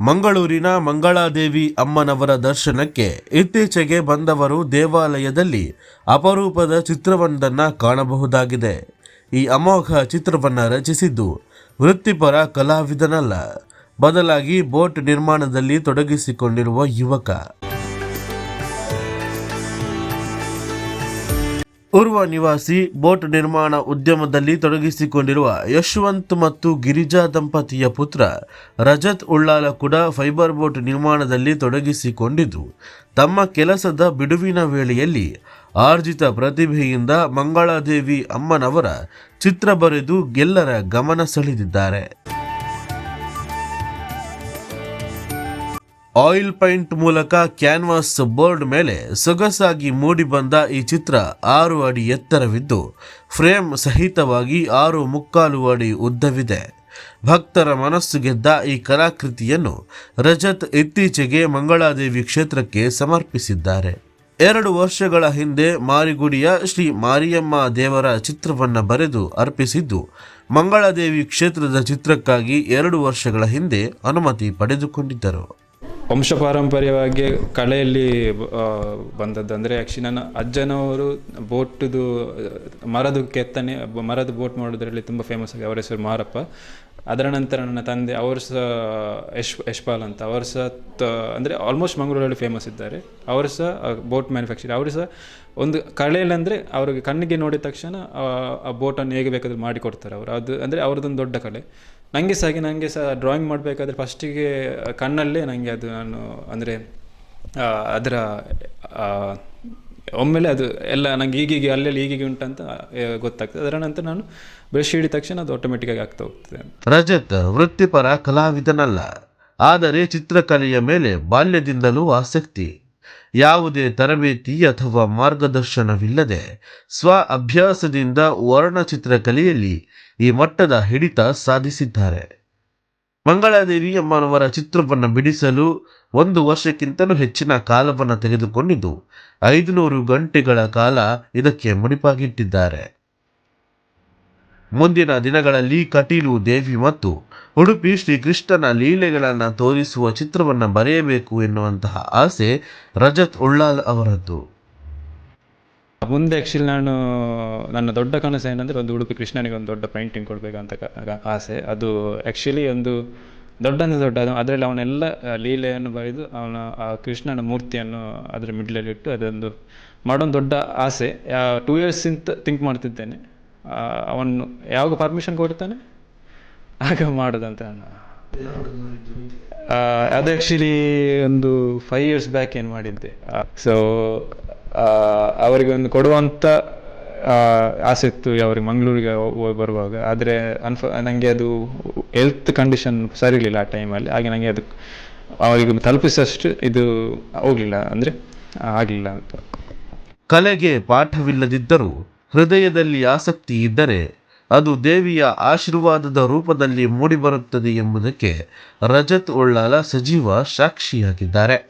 ಮಂಗಳೂರಿನ ಮಂಗಳಾದೇವಿ ಅಮ್ಮನವರ ದರ್ಶನಕ್ಕೆ ಇತ್ತೀಚೆಗೆ ಬಂದವರು ದೇವಾಲಯದಲ್ಲಿ ಅಪರೂಪದ ಚಿತ್ರವೊಂದನ್ನು ಕಾಣಬಹುದಾಗಿದೆ. ಈ ಅಮೋಘ ಚಿತ್ರವನ್ನು ರಚಿಸಿದ್ದು ವೃತ್ತಿಪರ ಕಲಾವಿದನಲ್ಲ. ಬದಲಾಗಿ ಬೋಟ್ ನಿರ್ಮಾಣದಲ್ಲಿ ತೊಡಗಿಸಿಕೊಂಡಿರುವ ಯುವಕ. ಉರ್ವ ನಿವಾಸಿ ಬೋಟ್ ನಿರ್ಮಾಣ ಉದ್ಯಮದಲ್ಲಿ ತೊಡಗಿಸಿಕೊಂಡಿರುವ ಯಶವಂತ್ ಮತ್ತು ಗಿರಿಜಾ ದಂಪತಿಯ ಪುತ್ರ ರಜತ್ ಉಳ್ಳಾಲ ಕೂಡ ಫೈಬರ್ ಬೋಟ್ ನಿರ್ಮಾಣದಲ್ಲಿ ತೊಡಗಿಸಿಕೊಂಡಿದ್ದು, ತಮ್ಮ ಕೆಲಸದ ಬಿಡುವಿನ ವೇಳೆಯಲ್ಲಿ ಆರ್ಜಿತ ಪ್ರತಿಭೆಯಿಂದ ಮಂಗಳಾದೇವಿ ಅಮ್ಮನವರ ಚಿತ್ರ ಬರೆದು ಗೆಲ್ಲರ ಗಮನ ಸೆಳೆದಿದ್ದಾರೆ. ಆಯಿಲ್ ಪೈಂಟ್ ಮೂಲಕ ಕ್ಯಾನ್ವಾಸ್ ಬೋರ್ಡ್ ಮೇಲೆ ಸೊಗಸಾಗಿ ಮೂಡಿಬಂದ ಈ ಚಿತ್ರ ಆರು ಅಡಿ ಎತ್ತರವಿದ್ದು, ಫ್ರೇಮ್ ಸಹಿತವಾಗಿ ಆರು ಮುಕ್ಕಾಲು ಅಡಿ ಉದ್ದವಿದೆ. ಭಕ್ತರ ಮನಸ್ಸು ಗೆದ್ದ ಈ ಕಲಾಕೃತಿಯನ್ನು ರಜತ್ ಇತ್ತೀಚೆಗೆ ಮಂಗಳಾದೇವಿ ಕ್ಷೇತ್ರಕ್ಕೆ ಸಮರ್ಪಿಸಿದ್ದಾರೆ. ಎರಡು ವರ್ಷಗಳ ಹಿಂದೆ ಮಾರಿಗುಡಿಯ ಶ್ರೀ ಮಾರಿಯಮ್ಮ ದೇವರ ಚಿತ್ರವನ್ನು ಬರೆದು ಅರ್ಪಿಸಿದ್ದು, ಮಂಗಳಾದೇವಿ ಕ್ಷೇತ್ರದ ಚಿತ್ರಕ್ಕಾಗಿ ಎರಡು ವರ್ಷಗಳ ಹಿಂದೆ ಅನುಮತಿ ಪಡೆದುಕೊಂಡಿದ್ದರು. ವಂಶ ಪಾರಂಪರ್ಯವಾಗಿ ಕಲೆಯಲ್ಲಿ ಆ, ಬಂದದ್ದು ಅಂದರೆ ಆ್ಯಕ್ಚುಲಿ ನನ್ನ ಅಜ್ಜನವರು ಬೋಟ್ದು ಮರದ ಕೆತ್ತನೆ ಮರದ ಬೋಟ್ ಮಾಡೋದ್ರಲ್ಲಿ ತುಂಬ ಫೇಮಸ್ ಆಗಿ ಅವರ ಹೆಸರು ಮಾರಪ್ಪ. ಅದರ ನಂತರ ನನ್ನ ತಂದೆ ಅವರು ಸಹ ಯಶ್ ಯಶ್ಪಾಲ್ ಅಂತ. ಅವರು ಸಹ ತ ಅಂದರೆ ಆಲ್ಮೋಸ್ಟ್ ಮಂಗಳೂರಲ್ಲಿ ಫೇಮಸ್ ಇದ್ದಾರೆ. ಅವರು ಸಹ ಬೋಟ್ ಮ್ಯಾನುಫ್ಯಾಕ್ಚರ್ ಅವರು ಸಹ ಒಂದು ಕಲೆಯಲ್ಲಿ ಅವ್ರಿಗೆ ಕಣ್ಣಿಗೆ ನೋಡಿದ ತಕ್ಷಣ ಆ ಬೋಟನ್ನು ಹೇಗೆ ಬೇಕಾದರೂ ಮಾಡಿಕೊಡ್ತಾರೆ ಅವರು. ಅದು ಅಂದರೆ ಅವ್ರದ್ದೊಂದು ದೊಡ್ಡ ಕಲೆ. ನನಗೆ ಸಹ, ಹಾಗೆ ನನಗೆ ಸಹ ಡ್ರಾಯಿಂಗ್ ಮಾಡಬೇಕಾದ್ರೆ ಫಸ್ಟಿಗೆ ಕಣ್ಣಲ್ಲೇ ನನಗೆ ಅದು ನಾನು ಅಂದರೆ ಅದರ ಒಮ್ಮೆಲೆ ಅದು ಎಲ್ಲ ನಂಗೆ ಈಗೀಗ ಅಲ್ಲೆಲ್ಲಿ ಈಗೀಗೆ ಉಂಟಂತ ಗೊತ್ತಾಗ್ತದೆ. ಅದರ ನಂತರ ನಾನು ಬ್ರಷ್ ಹಿಡಿದ ತಕ್ಷಣ ಅದು ಆಟೋಮೆಟಿಕ್ಕಾಗಿ ಆಗ್ತಾ ಹೋಗ್ತದೆ. ರಜತ್ ವೃತ್ತಿಪರ ಕಲಾವಿದನಲ್ಲ, ಆದರೆ ಚಿತ್ರಕಲೆಯ ಮೇಲೆ ಬಾಲ್ಯದಿಂದಲೂ ಆಸಕ್ತಿ. ಯಾವುದೇ ತರಬೇತಿ ಅಥವಾ ಮಾರ್ಗದರ್ಶನವಿಲ್ಲದೆ ಸ್ವ ಅಭ್ಯಾಸದಿಂದ ವರ್ಣಚಿತ್ರಕಲೆಯಲ್ಲಿ ಈ ಮಟ್ಟದ ಹಿಡಿತ ಸಾಧಿಸಿದ್ದಾರೆ. ಮಂಗಳಾದೇವಿ ಅಮ್ಮನವರ ಚಿತ್ರವನ್ನು ಬಿಡಿಸಲು ಒಂದು ವರ್ಷಕ್ಕಿಂತಲೂ ಹೆಚ್ಚಿನ ಕಾಲವನ್ನು ತೆಗೆದುಕೊಂಡಿದ್ದು, ಐದುನೂರು ಗಂಟೆಗಳ ಕಾಲ ಇದಕ್ಕೆ ಮುಡಿಪಾಗಿಟ್ಟಿದ್ದಾರೆ. ಮುಂದಿನ ದಿನಗಳಲ್ಲಿ ಕಟೀಲು ದೇವಿ ಮತ್ತು ಉಡುಪಿ ಶ್ರೀಕೃಷ್ಣನ ಲೀಲೆಗಳನ್ನು ತೋರಿಸುವ ಚಿತ್ರವನ್ನು ಬರೆಯಬೇಕು ಎನ್ನುವಂತಹ ಆಸೆ ರಜತ್ ಉಳ್ಳಾಲ್ ಅವರದ್ದು. ಮುಂದೆ ಆ್ಯಕ್ಚುಲಿ ನಾನು ನನ್ನ ದೊಡ್ಡ ಕನಸು ಏನಂದರೆ ಒಂದು ಉಡುಪಿ ಕೃಷ್ಣನಿಗೆ ಒಂದು ದೊಡ್ಡ ಪೇಂಟಿಂಗ್ ಕೊಡಬೇಕಂತ ಆಸೆ. ಅದು ಆ್ಯಕ್ಚುಲಿ ಒಂದು ದೊಡ್ಡ ಅಂದರೆ ದೊಡ್ಡ, ಅದು ಅದರಲ್ಲಿ ಅವನೆಲ್ಲ ಲೀಲೆಯನ್ನು ಬರೆದು ಅವನ ಆ ಕೃಷ್ಣನ ಮೂರ್ತಿಯನ್ನು ಅದರ ಮಿಡ್ಲಲ್ಲಿಟ್ಟು ಅದೊಂದು ಮಾಡೋದು ದೊಡ್ಡ ಆಸೆ. ಟೂ ಇಯರ್ಸಿಂತ ಥಿಂಕ್ ಮಾಡ್ತಿದ್ದೇನೆ. ಅವನು ಯಾವಾಗ ಪರ್ಮಿಷನ್ ಕೊಡ್ತಾನೆ ಆಗ ಮಾಡೋದಂತ ಅದು ಆ್ಯಕ್ಚುಲಿ ಒಂದು ಫೈವ್ ಇಯರ್ಸ್ ಬ್ಯಾಕ್ ಏನು ಮಾಡಿದ್ದೆ. ಸೊ ಅವರಿಗೆ ಒಂದು ಕೊಡುವಂಥ ಆಸೆ ಇತ್ತು ಅವ್ರಿಗೆ ಮಂಗಳೂರಿಗೆ ಬರುವಾಗ. ಆದರೆ ಅನ್ಫ ನನಗೆ ಅದು ಹೆಲ್ತ್ ಕಂಡೀಷನ್ ಸರಿ ಇರಲಿಲ್ಲ ಆ ಟೈಮಲ್ಲಿ ಹಾಗೆ ನನಗೆ ಅದು ಅವರಿಗೆ ತಲುಪಿಸಷ್ಟು ಇದು ಹೋಗಲಿಲ್ಲ. ಅಂದರೆ ಆಗಲಿಲ್ಲ ಅಂತ. ಕಲೆಗೆ ಪಾಠವಿಲ್ಲದಿದ್ದರೂ ಹೃದಯದಲ್ಲಿ ಆಸಕ್ತಿ ಇದ್ದರೆ ಅದು ದೇವಿಯ ಆಶೀರ್ವಾದದ ರೂಪದಲ್ಲಿ ಮೂಡಿಬರುತ್ತದೆ ಎಂಬುದಕ್ಕೆ ರಜತ್ ಉಳ್ಳಾಲ ಸಜೀವ ಸಾಕ್ಷಿಯಾಗಿದ್ದಾರೆ.